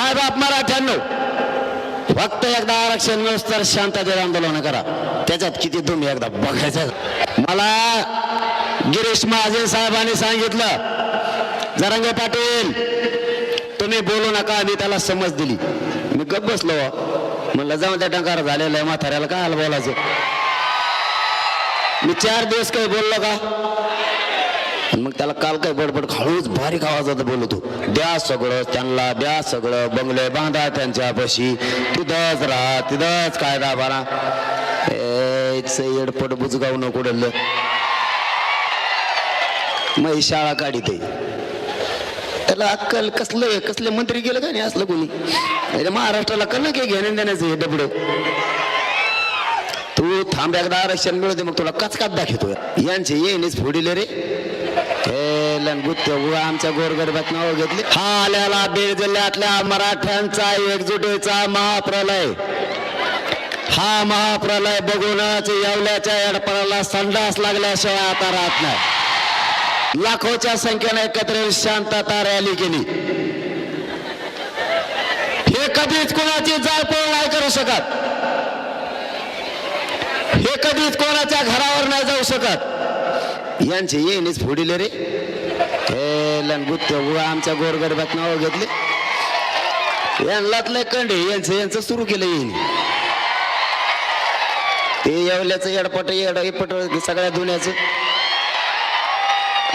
मायबाप मराठ्यांनो फक्त एकदा आरक्षण मिळूस तर शांततेत आंदोलन करा. त्याच्यात किती तुम्ही एकदा बघायचं? मला गिरीश महाजन साहेबांनी सांगितलं जरांगे पाटील तुम्ही बोलू नका मी त्याला समज दिली. मी गप बसलो हो. म्हणलं जाऊन त्या टंकार झालेलं आहे म्हाताऱ्याला काय आलं बोलायचं? मी चार दिवस काही बोललो का? आणि मग त्याला काल काय बडबड हळूच बारीक आवाजात बोलतो. द्या सगळं त्यांना द्या सगळं बंगले बांधा त्यांच्यापाशी. तिथंच राहा तिथंच कायदा बारा एडपट बुजगाव न कुडल मग ही शाळा काढिते त्याला अक्कल कसलं कसले मंत्री गेलं का नाही असलं कोणी? महाराष्ट्राला कल की घेण्या देण्याचं हे डबड तू थांब एकदा आरक्षण मिळते मग तुला कचकात दाखवतो. यांचे येणेच फोडिले रे. हे लंगुत्य उगा आमच्या गोरगरबात नाव घेतली. हा आल्याला बीड जिल्ह्यातल्या मराठ्यांचा एकजुटीचा महाप्रलय. हा महाप्रलय बघूनच येवल्याच्या एडपणाला संडास लागल्याशिवाय आता राहत नाही. लाखोच्या संख्येने एकत्र शांतता रॅली केली. हे कधीच कोणाची जाळपोळ नाही करू शकत. हे कधीच कोणाच्या घरावर नाही जाऊ शकत. यांचे येणेच फोडिले रे. हे लंगुत्य उगा आमच्या गोरगरबात नाव घेतले. यांना कंडे यांचं यांचं सुरू केलं येईन ते येवल्याचं येडपट येड येपट सगळ्या धुण्याचं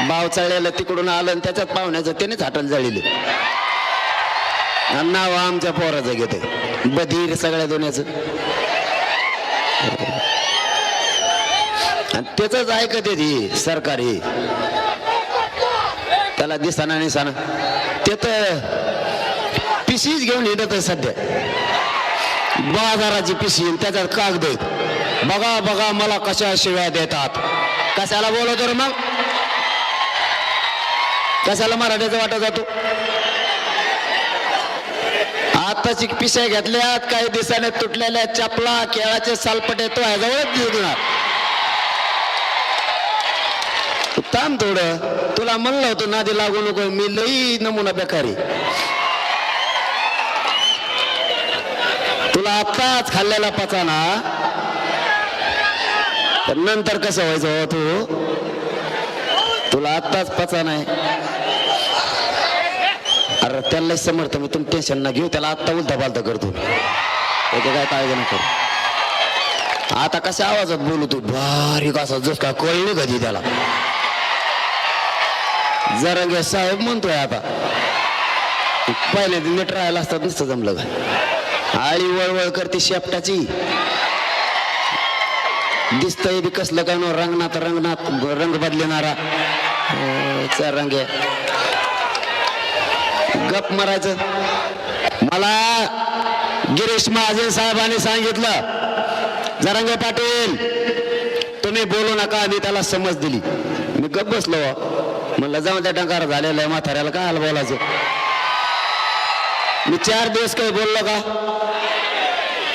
बाव चाळलेलं तिकडून आलं आणि त्याच्यात पाहुण्याचं त्यानेच हाटण जाळीले. आणि नाव आमच्या पोराचं घेते बधीर सगळ्या धुण्याचं आणि त्याच ऐकत ती सरकार? हे त्याला दिसाना निसाना ते तर पिशीच घेऊन येत सध्या. बाजाराची पिशी त्याच्यात कागद बघा बघा मला कशा शिव्या देतात. कशाला बोलवतो रे मग? कशाला मराठीचा वाटा जातो? आताची पिशा घेतल्यात काही दिवसाने तुटलेल्या चपला केळाचे सालपटे तो ह्याजवळच देणार तू थांब थोडं. तुला म्हणलं होतं नादी लागू नको मी लई नमुना बेकारी. तुला आत्ताच खाल्लेला पचाना. तर नंतर कसं व्हायचं हो तू? तुला आत्ताच पचाना आहे. अरे त्याला समर्थ मी तुम्ही टेन्शन ना घेऊ त्याला आत्ता उलटा पालता करतो. त्याचे काय काळजी नको आता कशा आवाजात बोलू तू? बारीक असा जस का कळलं कधी त्याला? जरंगे साहेब म्हणतोय आता. पहिले नीट राहायला असतात नुसतं जमलं का? आळी वळवळ करते शेपटाची. दिसतंय बी कसलं काय नो रंगनात रंगनात रंग बदलणारा रंग गप मारायचं. मला गिरीश महाजन साहेबांनी सांगितलं जरांगे पाटील तुम्ही बोलू नका मी त्याला समज दिली. मी गप बसलो. म्हणलं जाऊन त्या टंकार झालेलं आहे म्हाताऱ्याला काय आलं बोलायचं? मी चार दिवस काही बोललो का?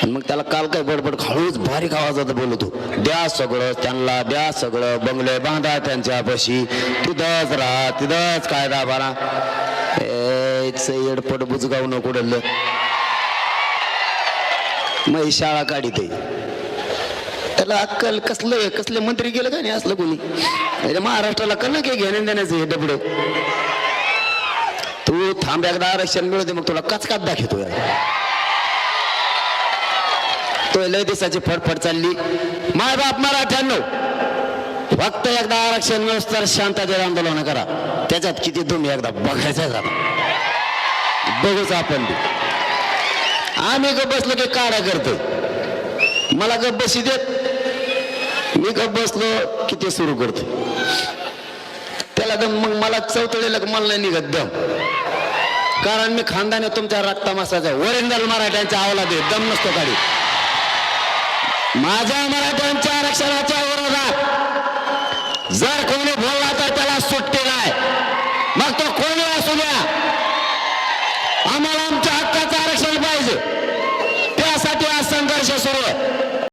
मग त्याला काल काय बडबड हळूच बारीक आवाजात बोलतो द्या सगळं त्यांना द्या सगळं बंगले बांधा त्यांच्यापाशी. तिथंच राहा तिथंच कायदा बारा एडपट बुजगाव न कुडलं मग ही शाळा काढिते त्याला अक्कल कसलं कसले मंत्री गेलं का नाही असलं कोणी? त्याच्या महाराष्ट्राला कल की घेण्या देण्याचं हे डबड तू थांब एकदा आरक्षण मिळवते मग तुला कचकात दाखवतो तो लय दिवसाची फडफड चालली. माय बाप मराठ्यांनो फक्त एकदा आरक्षण मिळूस तर शांततेत आंदोलन करा. त्याच्यात किती तुम्ही एकदा बघायचं झाला बघूच आपण आम्ही गप बसलो की काढा करतो मला गप्प बशी देत. मी गप बसलो की ते सुरू करतो. त्याला दम मग मला चौथळेला मला नाही निघत दम. कारण मी खानदान तुमच्या रक्तामासाचा वरिंदल मराठ्यांच्या आवला दे दम नसतो काढी माझ्या मराठ्यांच्या आरक्षणाच्या विरोधात जर कोणी बोलला तर त्याला